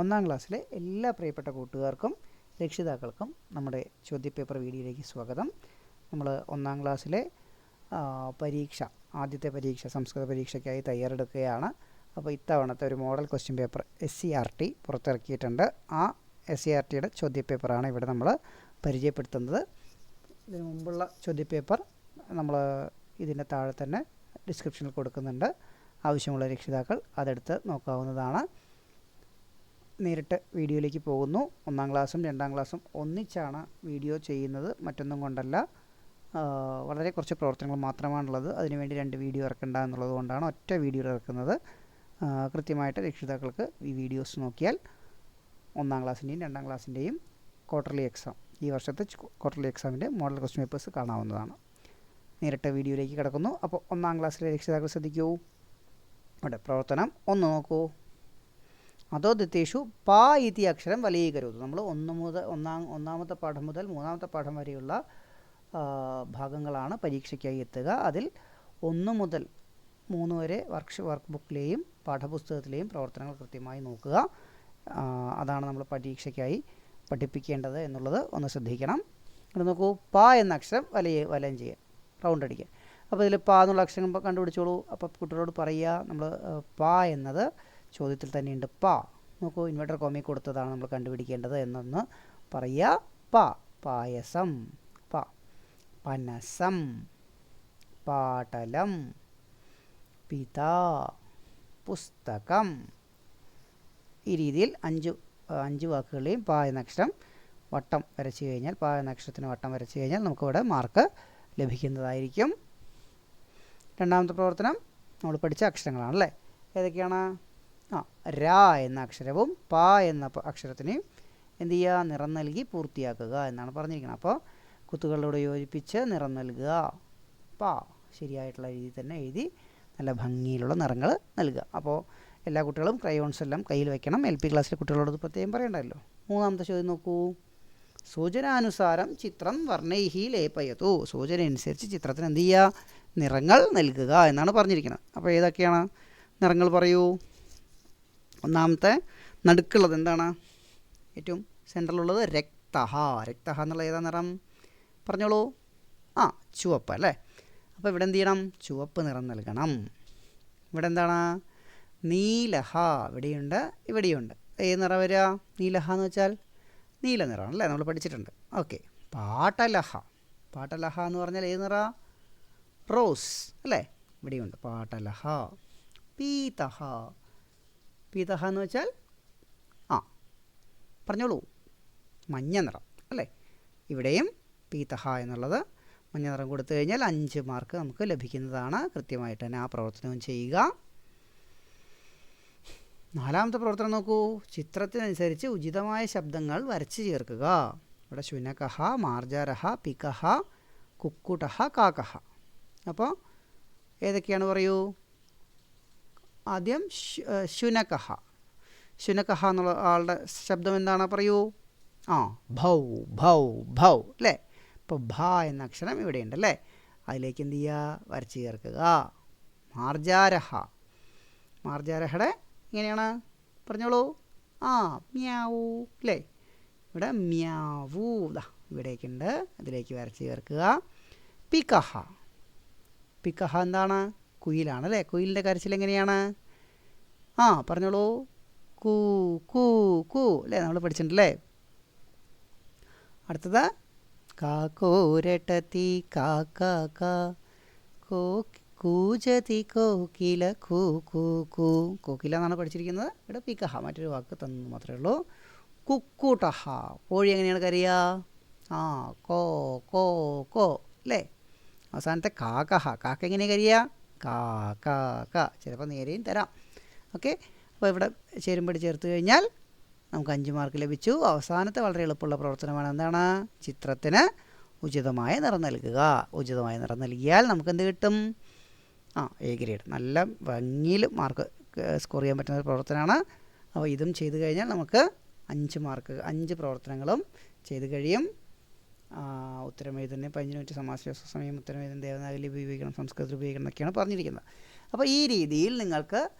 ഒന്നാം ക്ലാസ്സിലെ എല്ലാ പ്രിയപ്പെട്ട കൂട്ടുകാർക്കും രക്ഷിതാക്കൾക്കും നമ്മുടെ ചോദ്യപേപ്പർ വീഡിയോയിലേക്ക് സ്വാഗതം. നമ്മൾ ഒന്നാം ക്ലാസ്സിലെ പരീക്ഷ ആദ്യത്തെ പരീക്ഷ സംസ്കൃത പരീക്ഷയ്ക്കായി തയ്യാറെടുക്കുകയാണ്. അപ്പോൾ ഇത്തവണത്തെ ഒരു model question paper S C R T പുറത്തിറക്കിയിട്ടുണ്ട്. ആ എസ് സി ആർ ടിയുടെ ചോദ്യപേപ്പറാണ് ഇവിടെ നമ്മൾ പരിചയപ്പെടുത്തുന്നത്. ഇതിനു മുമ്പുള്ള ചോദ്യപേപ്പർ നമ്മൾ ഇതിന്റെ താഴെ തന്നെ ഡിസ്ക്രിപ്ഷനിൽ കൊടുക്കുന്നുണ്ട്. ആവശ്യമുള്ള രക്ഷിതാക്കൾ അതെടുത്ത് നോക്കാവുന്നതാണ്. നേരിട്ട് വീഡിയോയിലേക്ക് പോകുന്നു. ഒന്നാം ക്ലാസ്സും രണ്ടാം ക്ലാസ്സും ഒന്നിച്ചാണ് വീഡിയോ ചെയ്യുന്നത്. മറ്റൊന്നും കൊണ്ടല്ല. വളരെ കുറച്ച് പ്രവർത്തനങ്ങൾ മാത്രമാണുള്ളത്. അതിനുവേണ്ടി രണ്ട് വീഡിയോ ഇറക്കണ്ട എന്നുള്ളത് കൊണ്ടാണ് ഒറ്റ വീഡിയോ ഇറക്കുന്നത്. കൃത്യമായിട്ട് രക്ഷിതാക്കൾക്ക് ഈ വീഡിയോസ് നോക്കിയാൽ ഒന്നാം ക്ലാസ്സിന്റെയും രണ്ടാം ക്ലാസ്സിന്റെയും ക്വാർട്ടർലി എക്സാം ഈ വർഷത്തെ ക്വാർട്ടർലി എക്സാമിന്റെ മോഡൽ ക്വസ്റ്റ്യൻ പേപ്പേഴ്സ് കാണാവുന്നതാണ്. നേരിട്ട് വീഡിയോയിലേക്ക് കിടക്കുന്നു. അപ്പോൾ ഒന്നാം ക്ലാസ്സിലെ രക്ഷിതാക്കൾ ശ്രദ്ധിക്കൂ. അവിടെ പ്രവർത്തനം ഒന്ന് നോക്കൂ. അതോ ദിത്തേഷു പാ ഇതി അക്ഷരം വലീകരുത്. നമ്മൾ ഒന്ന് മുതൽ ഒന്നാം ഒന്നാമത്തെ പാഠം മുതൽ മൂന്നാമത്തെ പാഠം വരെയുള്ള ഭാഗങ്ങളാണ് പരീക്ഷയ്ക്കായി എത്തുക. അതിൽ ഒന്ന് മുതൽ മൂന്ന് വരെ വർക്ക് വർക്ക് ബുക്കിലെയും പാഠപുസ്തകത്തിലെയും പ്രവർത്തനങ്ങൾ കൃത്യമായി നോക്കുക. അതാണ് നമ്മൾ പരീക്ഷയ്ക്കായി പഠിപ്പിക്കേണ്ടത് എന്നുള്ളത് ഒന്ന് ശ്രദ്ധിക്കണം. ഇവിടെ നോക്കൂ പ എന്ന അക്ഷരം വലയ വലയം ചെയ്യുക റൗണ്ട് അടിക്കുക അപ്പോൾ ഇതിൽ പ എന്നുള്ള അക്ഷരം കണ്ടുപിടിച്ചോളൂ. അപ്പോൾ കുട്ടികളോട് പറയുക നമ്മൾ പ എന്നത് ചോദ്യത്തിൽ തന്നെയുണ്ട്. പ. നോക്കൂ ഇൻവെർട്ടർ കോമി കൊടുത്തതാണ് നമ്മൾ കണ്ടുപിടിക്കേണ്ടത് എന്നൊന്ന് പറയുക. പ. പായസം. പ. പനസം. പാടലം പിത. പുസ്തകം. ഈ രീതിയിൽ അഞ്ച് അഞ്ച് വാക്കുകളെയും പ എന്ന അക്ഷരം വട്ടം വരച്ചു കഴിഞ്ഞാൽ പ എന്ന അക്ഷരത്തിന് വട്ടം വരച്ചു കഴിഞ്ഞാൽ നമുക്കിവിടെ മാർക്ക് ലഭിക്കുന്നതായിരിക്കും. രണ്ടാമത്തെ പ്രവർത്തനം നമ്മൾ പഠിച്ച അക്ഷരങ്ങളാണല്ലേ? ഏതൊക്കെയാണ്? ആ രാ എന്ന അക്ഷരവും പ എന്ന അക്ഷരത്തിനെയും എന്ത് ചെയ്യുക? നിറം നൽകി പൂർത്തിയാക്കുക എന്നാണ് പറഞ്ഞിരിക്കുന്നത്. അപ്പോൾ കുത്തുകളിലൂടെ യോജിപ്പിച്ച് നിറം നൽകുക. പ ശരിയായിട്ടുള്ള രീതിയിൽ തന്നെ എഴുതി നല്ല ഭംഗിയിലുള്ള നിറങ്ങൾ നൽകുക. അപ്പോൾ എല്ലാ കുട്ടികളും ക്രയോൺസ് എല്ലാം കയ്യിൽ വെക്കണം. എൽ പി ക്ലാസ്സിലെ കുട്ടികളോട് പ്രത്യേകം പറയണ്ടല്ലോ. മൂന്നാമത്തെ ചോദ്യം നോക്കൂ. സൂചനാനുസാരം ചിത്രം വർണൈഹി ലേപയതു. സൂചന അനുസരിച്ച് ചിത്രത്തിന് എന്ത് ചെയ്യുക? നിറങ്ങൾ നൽകുക എന്നാണ് പറഞ്ഞിരിക്കുന്നത്. അപ്പോൾ ഏതൊക്കെയാണ്? നിറങ്ങൾ പറയൂ. ഒന്നാമത്തെ നടുക്കുള്ളത് എന്താണ്? ഏറ്റവും സെൻട്രലുള്ളത് രക്തഹ. രക്തഹ എന്നുള്ള ഏതാ നിറം? പറഞ്ഞോളൂ. ആ ചുവപ്പ് അല്ലേ? അപ്പോൾ ഇവിടെ എന്ത് ചെയ്യണം? ചുവപ്പ് നിറം നൽകണം. ഇവിടെ എന്താണ്? നീലഹ ഇവിടെയുണ്ട് ഇവിടെയുണ്ട്. ഏത് നിറം വരിക? നീലഹ എന്ന് വെച്ചാൽ നീല നിറമാണ് അല്ലേ? നമ്മൾ പഠിച്ചിട്ടുണ്ട്. ഓക്കെ. പാട്ടലഹ. പാട്ടലഹ എന്ന് പറഞ്ഞാൽ ഏത് നിറ? റോസ് അല്ലേ? ഇവിടെയുണ്ട്. പാട്ടലഹ. പീതഹ. പീതഹ എന്ന് വെച്ചാൽ ആ. പറഞ്ഞോളൂ. മഞ്ഞ നിറം അല്ലേ? ഇവിടെയും പീതഹ എന്നുള്ളത് മഞ്ഞ നിറം കൊടുത്തു കഴിഞ്ഞാൽ അഞ്ച് മാർക്ക് നമുക്ക് ലഭിക്കുന്നതാണ്. കൃത്യമായിട്ട് തന്നെ ആ പ്രവർത്തനവും ചെയ്യുക. നാലാമത്തെ പ്രവർത്തനം നോക്കൂ. ചിത്രത്തിനനുസരിച്ച് ഉചിതമായ ശബ്ദങ്ങൾ വരച്ച് ചേർക്കുക. ഇവിടെ ശുനകഹ മാർജാരഹ പിക്കഹ കുക്കുടഹ കാക്കഹ അപ്പോൾ ഏതൊക്കെയാണ് പറയൂ? ആദ്യം ശുനകഹ. ശുനകഹ എന്നുള്ള ആളുടെ ശബ്ദം എന്താണ്? പറയൂ. ആ. ഭൗ ഭൗ ഭൗ. അല്ലേ? ഇപ്പോൾ ഭ എന്ന അക്ഷരം ഇവിടെയുണ്ട് അല്ലേ? അതിലേക്ക് എന്ത് ചെയ്യുക? വരച്ച് ചേർക്കുക. മാർജാരഹ. മാർജാരഹയുടെ ഇങ്ങനെയാണ്. പറഞ്ഞോളൂ. ആ മ്യാവൂ. അല്ലേ? ഇവിടെ മ്യാവൂ. ദാ ഇവിടേക്കുണ്ട്. അതിലേക്ക് വരച്ച് ചേർക്കുക. പിക്കഹ. പിക്കഹ എന്താണ്? കുയിലാണ് അല്ലേ കുയിലിന്റെ കരച്ചിൽ എങ്ങനെയാണ്? ആ പറഞ്ഞോളൂ. കൂ കൂ കൂ അല്ലേ? നമ്മൾ പഠിച്ചിട്ടുണ്ടല്ലേ? അടുത്തത്. കാക്കോരട്ടത്തി കാക്ക കോ കൂജതി കോക്കില കൂ കൂ കൂ കോക്കില എന്നാണ് പഠിച്ചിരിക്കുന്നത്. ഇവിടെ പിക്കഹ മറ്റൊരു വാക്ക് തന്നു മാത്രമേ ഉള്ളൂ. കുക്കൂട്ടഹ കോഴി എങ്ങനെയാണ് കറിയുക ആ കോ കോ കോ അല്ലേ? അവസാനത്തെ കാക്കഹ കാക്ക എങ്ങനെയാണ് കറിയുക കാ കാ കാ. ചിലപ്പോൾ നേരെയും തരാം. ഓക്കെ? അപ്പോൾ ഇവിടെ ചേരുമ്പടി ചേർത്ത് കഴിഞ്ഞാൽ നമുക്ക് അഞ്ച് മാർക്ക് ലഭിച്ചു. അവസാനത്തെ വളരെ എളുപ്പമുള്ള പ്രവർത്തനമാണ് എന്താണ്? ചിത്രത്തിന് ഉചിതമായ നിറം നൽകുക. ഉചിതമായ നിറം നൽകിയാൽ നമുക്ക് എന്ത് കിട്ടും? ആ എ ഗ്രേഡ് നല്ല ഭംഗിയിൽ മാർക്ക് സ്കോർ ചെയ്യാൻ പറ്റുന്ന ഒരു പ്രവർത്തനമാണ്. അപ്പോൾ ഇതും ചെയ്തു കഴിഞ്ഞാൽ നമുക്ക് അഞ്ച് മാർക്ക് അഞ്ച് പ്രവർത്തനങ്ങളും ചെയ്ത് കഴിയും. ആ, ഉത്തരം എഴുതുന്നതിന് പതിനഞ്ച് മിനിറ്റ് സമാശ്വാസ സമയം ഉത്തരമേതൻ ദേവനാഗലി ഉപയോഗിക്കണം സംസ്കൃതത്തിൽ ഉപയോഗിക്കണം എന്നൊക്കെയാണ് പറഞ്ഞിരിക്കുന്നത്. അപ്പോൾ ഈ രീതിയിൽ നിങ്ങൾക്ക്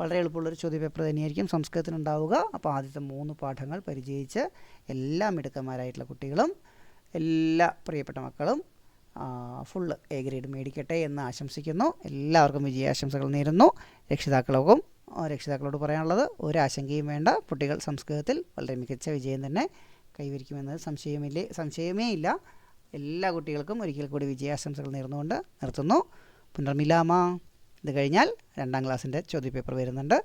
വളരെ എളുപ്പമുള്ളൊരു ചോദ്യപേപ്പർ തന്നെയായിരിക്കും സംസ്കൃതത്തിനുണ്ടാവുക. അപ്പോൾ ആദ്യത്തെ മൂന്ന് പാഠങ്ങൾ പരിചയിച്ച് എല്ലാ മിടുക്കന്മാരായിട്ടുള്ള കുട്ടികളും എല്ലാ പ്രിയപ്പെട്ട മക്കളും ഫുള്ള് എ ഗ്രേഡ് മേടിക്കട്ടെ എന്ന് ആശംസിക്കുന്നു. എല്ലാവർക്കും വിജയാശംസകൾ നേരുന്നു. രക്ഷിതാക്കൾക്കും രക്ഷിതാക്കളോട് പറയാനുള്ളത് ഒരാശങ്കയും വേണ്ട. കുട്ടികൾ സംസ്കൃതത്തിൽ വളരെ മികച്ച വിജയം തന്നെ കൈവരിക്കുമെന്നത് സംശയമില്ലേ സംശയമേ ഇല്ല. എല്ലാ കുട്ടികൾക്കും ഒരിക്കൽ കൂടി വിജയാശംസകൾ നേർന്നുകൊണ്ട് നിർത്തുന്നു. പുനർമിലാമ. ഇത് കഴിഞ്ഞാൽ രണ്ടാം ക്ലാസ്സിന്റെ ചോദ്യപേപ്പർ വരുന്നുണ്ട്.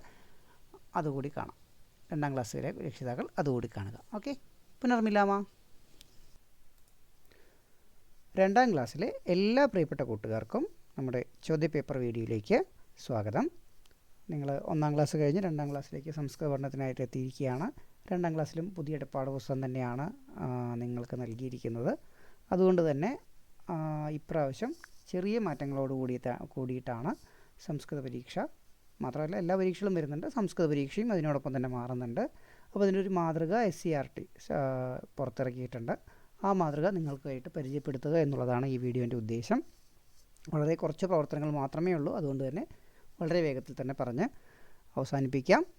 അതുകൂടി കാണാം. രണ്ടാം ക്ലാസ്സിലെ രക്ഷിതാക്കൾ അതുകൂടി കാണുക. ഓക്കെ? പുനർമിലാമ. രണ്ടാം ക്ലാസ്സിലെ എല്ലാ പ്രിയപ്പെട്ട കൂട്ടുകാർക്കും നമ്മുടെ ചോദ്യപേപ്പർ വീഡിയോയിലേക്ക് സ്വാഗതം. നിങ്ങൾ ഒന്നാം ക്ലാസ് കഴിഞ്ഞ് രണ്ടാം ക്ലാസ്സിലേക്ക് സംസ്കൃത പഠനത്തിനായിട്ട് എത്തിയിരിക്കുകയാണ്. രണ്ടാം ക്ലാസ്സിലും പുതിയ പാഠപുസ്തകം തന്നെയാണ് നിങ്ങൾക്ക് നൽകിയിരിക്കുന്നത്. അതുകൊണ്ട് തന്നെ ഇപ്രാവശ്യം ചെറിയ മാറ്റങ്ങളോട് കൂടി കൂടിയിട്ടാണ് സംസ്കൃത പരീക്ഷ. മാത്രമല്ല എല്ലാ പരീക്ഷകളും വരുന്നുണ്ട്. സംസ്കൃത പരീക്ഷയും അതിനോടൊപ്പം തന്നെ മാറുന്നുണ്ട്. അപ്പോൾ അതിനൊരു മാതൃക എസ് സി ആർ ടി പുറത്തിറക്കിയിട്ടുണ്ട്. ആ മാതൃക നിങ്ങൾക്കായിട്ട് പരിചയപ്പെടുത്തുക എന്നുള്ളതാണ് ഈ വീഡിയോന്റെ ഉദ്ദേശം. വളരെ കുറച്ച് പ്രവർത്തനങ്ങൾ മാത്രമേ ഉള്ളൂ. അതുകൊണ്ട് തന്നെ വളരെ വേഗത്തിൽ തന്നെ പറഞ്ഞ് അവസാനിപ്പിക്കാം.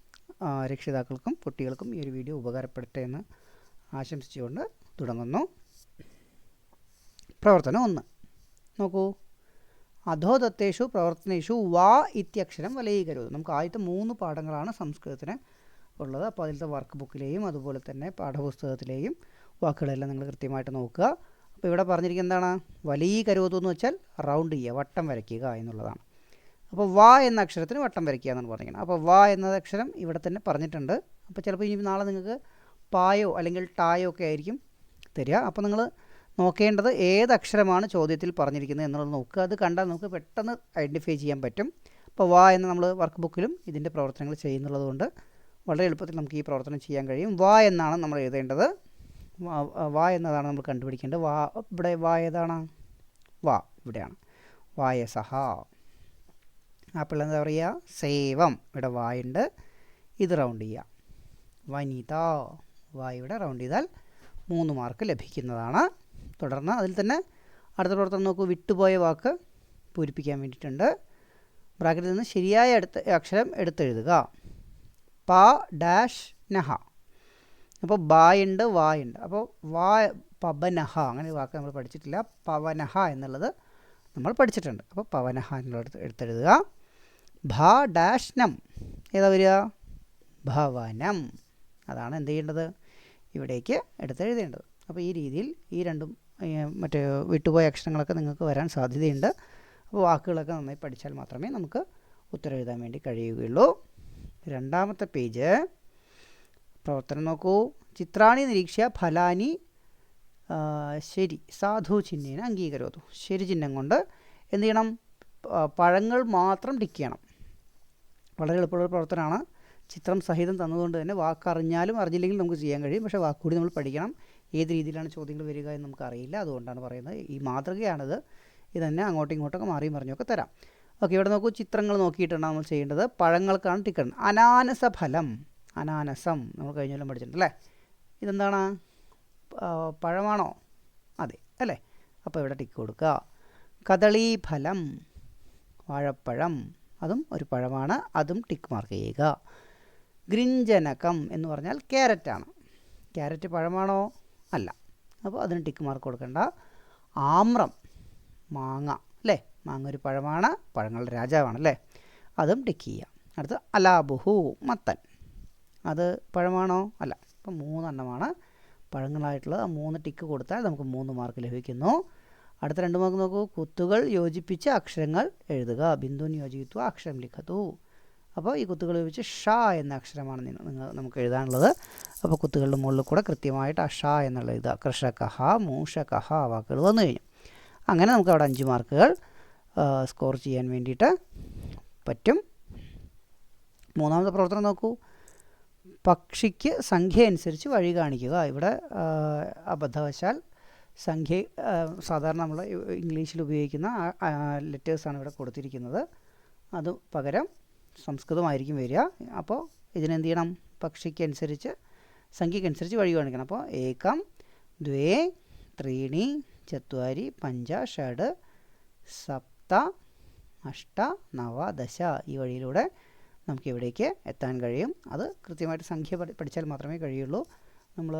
രക്ഷിതാക്കൾക്കും കുട്ടികൾക്കും ഈ ഒരു വീഡിയോ ഉപകാരപ്പെടട്ടെ എന്ന് ആശംസിച്ചുകൊണ്ട് തുടങ്ങുന്നു. പ്രവർത്തനം ഒന്ന്. നോക്കൂ. അധോദത്തേഷു പ്രവർത്തനേഷു വാ ഇത്യക്ഷരം വലയീകരുത് നമുക്ക് ആദ്യത്തെ മൂന്ന് പാഠങ്ങളാണ് സംസ്കൃതത്തിന് ഉള്ളത്. അപ്പോൾ അതിലത്തെ വർക്ക് ബുക്കിലെയും അതുപോലെ തന്നെ പാഠപുസ്തകത്തിലെയും വാക്കുകളെല്ലാം നിങ്ങൾ കൃത്യമായിട്ട് നോക്കുക. അപ്പോൾ ഇവിടെ പറഞ്ഞിരിക്കുന്നത് എന്താണ്? എന്ന് വെച്ചാൽ റൗണ്ട് ചെയ്യുക വട്ടം വരയ്ക്കുക എന്നുള്ളതാണ്. അപ്പോൾ വാ എന്ന അക്ഷരത്തിന് വട്ടം വരയ്ക്കുക എന്നാണ് പറഞ്ഞിരിക്കുന്നത്. അപ്പോൾ വാ എന്ന അക്ഷരം ഇവിടെ തന്നെ പറഞ്ഞിട്ടുണ്ട്. അപ്പോൾ ചിലപ്പോൾ ഇനി നാളെ നിങ്ങൾക്ക് പായോ അല്ലെങ്കിൽ ടായോ ഒക്കെ ആയിരിക്കും തരിക. അപ്പോൾ നിങ്ങൾ നോക്കേണ്ടത് ഏത് അക്ഷരമാണ് ചോദ്യത്തിൽ പറഞ്ഞിരിക്കുന്നത് എന്നുള്ളത് നോക്കുക. അത് കണ്ടാൽ നമുക്ക് പെട്ടെന്ന് ഐഡന്റിഫൈ ചെയ്യാൻ പറ്റും. അപ്പോൾ വാ എന്ന് നമ്മൾ വർക്ക് ബുക്കിലും ഇതിന്റെ പ്രവർത്തനങ്ങൾ ചെയ്യുന്നുള്ളത് കൊണ്ട് വളരെ എളുപ്പത്തിൽ നമുക്ക് ഈ പ്രവർത്തനം ചെയ്യാൻ കഴിയും. വാ എന്നാണ് നമ്മൾ എഴുതേണ്ടത്. വാ- വാ എന്നതാണ് നമ്മൾ കണ്ടുപിടിക്കേണ്ടത്. വാ ഇവിടെ വാ ഏതാണ്? വാ ഇവിടെയാണ്. വായസഹ. ആപ്പിൾ എന്താ പറയുക? സേവം ഇവിടെ വായുണ്ട് ഇത് റൗണ്ട് ചെയ്യുക വനിത. വായുടെ റൗണ്ട് ചെയ്താൽ മൂന്ന് മാർക്ക് ലഭിക്കുന്നതാണ്. തുടർന്ന് അതിൽ തന്നെ അടുത്ത പ്രവർത്തനം നോക്കൂ. വിട്ടുപോയ വാക്ക് പൂരിപ്പിക്കാൻ വേണ്ടിയിട്ടുണ്ട്. ബ്രാക്കറ്റിൽ നിന്ന് ശരിയായ അടുത്ത അക്ഷരം എടുത്തെഴുതുക. പ ഡാഷ് നഹ. അപ്പോൾ ബായുണ്ട് വായുണ്ട് അപ്പോൾ വാ പവനഹ. അങ്ങനെ വാക്ക് നമ്മൾ പഠിച്ചിട്ടില്ല. പവനഹ എന്നുള്ളത് നമ്മൾ പഠിച്ചിട്ടുണ്ട്. അപ്പോൾ പവനഹ എന്നുള്ളത് എടുത്ത് എടുത്തെഴുതുക. ഭ ഡാഷ് നം ഏതാ വരിക? ഭവനം. അതാണ് എന്ത് ചെയ്യേണ്ടത്? ഇവിടേക്ക് എടുത്ത് എഴുതേണ്ടത്. അപ്പോൾ ഈ രീതിയിൽ ഈ രണ്ടും മറ്റേ വിട്ടുപോയ അക്ഷരങ്ങളൊക്കെ നിങ്ങൾക്ക് വരാൻ സാധ്യതയുണ്ട്. അപ്പോൾ വാക്കുകളൊക്കെ നന്നായി പഠിച്ചാൽ മാത്രമേ നമുക്ക് ഉത്തരം എഴുതാൻ വേണ്ടി കഴിയുകയുള്ളൂ. രണ്ടാമത്തെ പേജ്. പ്രവർത്തനം നോക്കൂ. ചിത്രാണി നിരീക്ഷ്യ ഫലാനി ശരി. സാധു ചിഹ്നേന അംഗീകരോതു. ശരി ചിഹ്നം കൊണ്ട് എന്ത് ചെയ്യണം? പഴങ്ങൾ മാത്രം ടിക്ക് ചെയ്യണം. വളരെ എളുപ്പമുള്ള പ്രവർത്തനമാണ്. ചിത്രം സഹിതം തന്നതുകൊണ്ട് തന്നെ വാക്കറിഞ്ഞാലും അറിഞ്ഞില്ലെങ്കിലും നമുക്ക് ചെയ്യാൻ കഴിയും. പക്ഷേ വാക്കുകൂടി നമ്മൾ പഠിക്കണം. ഏത് രീതിയിലാണ് ചോദ്യങ്ങൾ വരിക എന്ന് നമുക്കറിയില്ല അതുകൊണ്ടാണ് പറയുന്നത്. ഈ മാതൃകയാണിത്. ഇത് തന്നെ അങ്ങോട്ടും ഇങ്ങോട്ടൊക്കെ മാറിയും പറഞ്ഞൊക്കെ തരാം. ഓക്കെ ഇവിടെ നോക്കൂ. ചിത്രങ്ങൾ നോക്കിയിട്ടാണ് നമ്മൾ ചെയ്യേണ്ടത്. പഴങ്ങൾക്കാണ് ടിക്കൺ അനാനസ ഫലം. അനാനസം. നമ്മൾ കഴിഞ്ഞ കൊല്ലം പഠിച്ചിട്ടുണ്ട് ഇതെന്താണ്? പഴമാണോ? അതെ അല്ലേ? അപ്പോൾ ഇവിടെ ടിക്ക് കൊടുക്കുക. കദളീഫലം. വാഴപ്പഴം. അതും ഒരു പഴമാണ്. അതും ടിക്ക് മാർക്ക് ചെയ്യുക. ഗൃഞ്ജനകം എന്ന് പറഞ്ഞാൽ ക്യാരറ്റാണ്. ക്യാരറ്റ് പഴമാണോ? അല്ല. അപ്പോൾ അതിന് ടിക്ക് മാർക്ക് കൊടുക്കേണ്ട. ആമ്രം മാങ്ങ അല്ലേ? മാങ്ങ ഒരു പഴമാണ് പഴങ്ങളുടെ രാജാവാണ് അല്ലേ? അതും ടിക്ക് ചെയ്യുക. അടുത്ത് അലാബുഹു മത്തൻ. അത് പഴമാണോ? അല്ല. അപ്പം മൂന്നെണ്ണമാണ്. പഴങ്ങളായിട്ടുള്ളത്. ആ മൂന്ന് ടിക്ക് കൊടുത്താൽ നമുക്ക് മൂന്ന് മാർക്ക് ലഭിക്കുന്നു. അടുത്ത രണ്ട് മാർക്ക് നോക്കൂ. കുത്തുകൾ യോജിപ്പിച്ച് അക്ഷരങ്ങൾ എഴുതുക. ബിന്ദുവിന് യോജിത്വ അക്ഷരം ലിഖത്തു അപ്പോൾ ഈ കുത്തുകൾ ഉപയോഗിച്ച് ഷ എന്ന അക്ഷരമാണ് നിങ്ങൾ നിങ്ങൾ നമുക്ക് എഴുതാനുള്ളത്. അപ്പോൾ കുത്തുകളുടെ മുകളിൽ കൂടെ കൃത്യമായിട്ട് ആ ഷ എന്നുള്ള എഴുതുക കൃഷകഹ മൂഷകഹ വാക്കുകൾ വന്നു കഴിഞ്ഞു. അങ്ങനെ നമുക്ക് അവിടെ അഞ്ച് മാർക്കുകൾ സ്കോർ ചെയ്യാൻ വേണ്ടിയിട്ട് പറ്റും. മൂന്നാമത്തെ പ്രവർത്തനം നോക്കൂ. പക്ഷിക്ക് സംഖ്യ അനുസരിച്ച് വഴി കാണിക്കുക. ഇവിടെ അബദ്ധവശാൽ സംഖ്യ സാധാരണ നമ്മൾ ഇംഗ്ലീഷിൽ ഉപയോഗിക്കുന്ന ലെറ്റേഴ്സാണ് ഇവിടെ കൊടുത്തിരിക്കുന്നത്. അത് പകരം സംസ്കൃതമായിരിക്കും വരിക. അപ്പോൾ ഇതിനെന്ത് ചെയ്യണം? പക്ഷിക്കനുസരിച്ച് സംഖ്യക്കനുസരിച്ച് വഴി കാണിക്കണം. അപ്പോൾ ഏകം ദ്വേ ത്രീണി ചത്വാരി പഞ്ച ഷഡ് സപ്ത അഷ്ട നവ ദശ ഈ വഴിയിലൂടെ നമുക്ക് ഇവിടേക്ക് എത്താൻ കഴിയും. അത് കൃത്യമായിട്ട് സംഖ്യ പഠിച്ചാൽ മാത്രമേ കഴിയുള്ളൂ. നമ്മൾ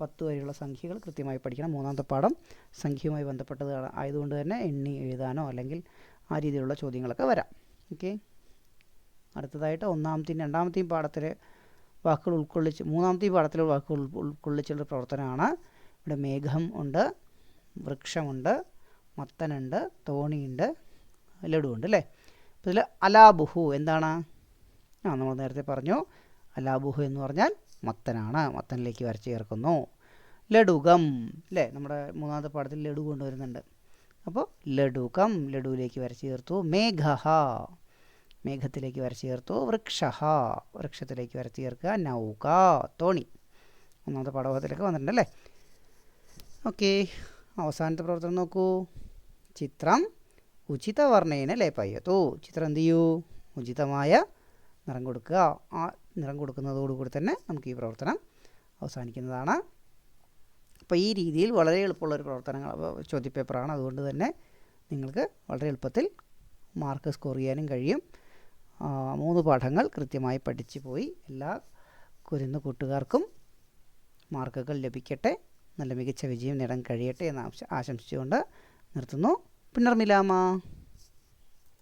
പത്ത് വരെയുള്ള സംഖ്യകൾ കൃത്യമായി പഠിക്കണം. മൂന്നാമത്തെ പാഠം സംഖ്യയുമായി ബന്ധപ്പെട്ടത് ആയതുകൊണ്ട് തന്നെ എണ്ണി എഴുതാനോ അല്ലെങ്കിൽ ആ രീതിയിലുള്ള ചോദ്യങ്ങളൊക്കെ വരാം. ഓക്കെ? അടുത്തതായിട്ട് ഒന്നാമത്തെയും രണ്ടാമത്തെയും പാഠത്തിലെ വാക്കുകൾ ഉൾക്കൊള്ളിച്ച് മൂന്നാമത്തെയും പാഠത്തിലെ വാക്കുകൾ ഉൾ- ഉൾക്കൊള്ളിച്ചുള്ള പ്രവർത്തനമാണ്. ഇവിടെ മേഘം ഉണ്ട് വൃക്ഷമുണ്ട് മത്തനുണ്ട് തോണിയുണ്ട് ലഡുണ്ട് അല്ലേ? അപ്പോൾ ഇതിൽ അലാബുഹു എന്താണ്? ആ നമ്മൾ നേരത്തെ പറഞ്ഞു. അലാബുഹു എന്ന് പറഞ്ഞാൽ മത്തനാണ്. മത്തനിലേക്ക് വരച്ച് ചേർക്കുന്നു. ലഡുകം അല്ലേ നമ്മുടെ മൂന്നാമത്തെ പാഠത്തിൽ ലഡു കൊണ്ടുവരുന്നുണ്ട്. അപ്പോൾ ലഡുകം ലഡുവിലേക്ക് വരച്ച് ചേർത്തു. മേഘഹ മേഘത്തിലേക്ക് വരച്ച് ചേർത്തു. വൃക്ഷഹ വൃക്ഷത്തിലേക്ക് വരച്ച് ചേർക്കുക. നൗക തോണി. ഒന്നാമത്തെ പാഠഭാഗത്തിലേക്ക് വന്നിട്ടുണ്ട് അല്ലേ? ഓക്കെ. അവസാനത്തെ പ്രവർത്തനം നോക്കൂ. ചിത്രം ഉചിതവർണേന ലേപ്പയ്യത്തു ചിത്രം എന്ത് ചെയ്യൂ? ഉചിതമായ നിറം കൊടുക്കുക. ആ നിറം കൊടുക്കുന്നതോടുകൂടി തന്നെ നമുക്ക് ഈ പ്രവർത്തനം അവസാനിക്കുന്നതാണ്. അപ്പോൾ ഈ രീതിയിൽ വളരെ എളുപ്പമുള്ള ഒരു പ്രവർത്തനങ്ങൾ ചോദ്യപേപ്പറാണ്. അതുകൊണ്ട് തന്നെ നിങ്ങൾക്ക് വളരെ എളുപ്പത്തിൽ മാർക്ക് സ്കോർ ചെയ്യാനും കഴിയും. മൂന്ന് പാഠങ്ങൾ കൃത്യമായി പഠിച്ചു പോയി. എല്ലാ കുരുന്ന് കൂട്ടുകാർക്കും മാർക്കുകൾ ലഭിക്കട്ടെ. നല്ല മികച്ച വിജയം നേടാൻ കഴിയട്ടെ എന്ന് ആശംസിച്ചുകൊണ്ട് നിർത്തുന്നു. പുനർമിലാമ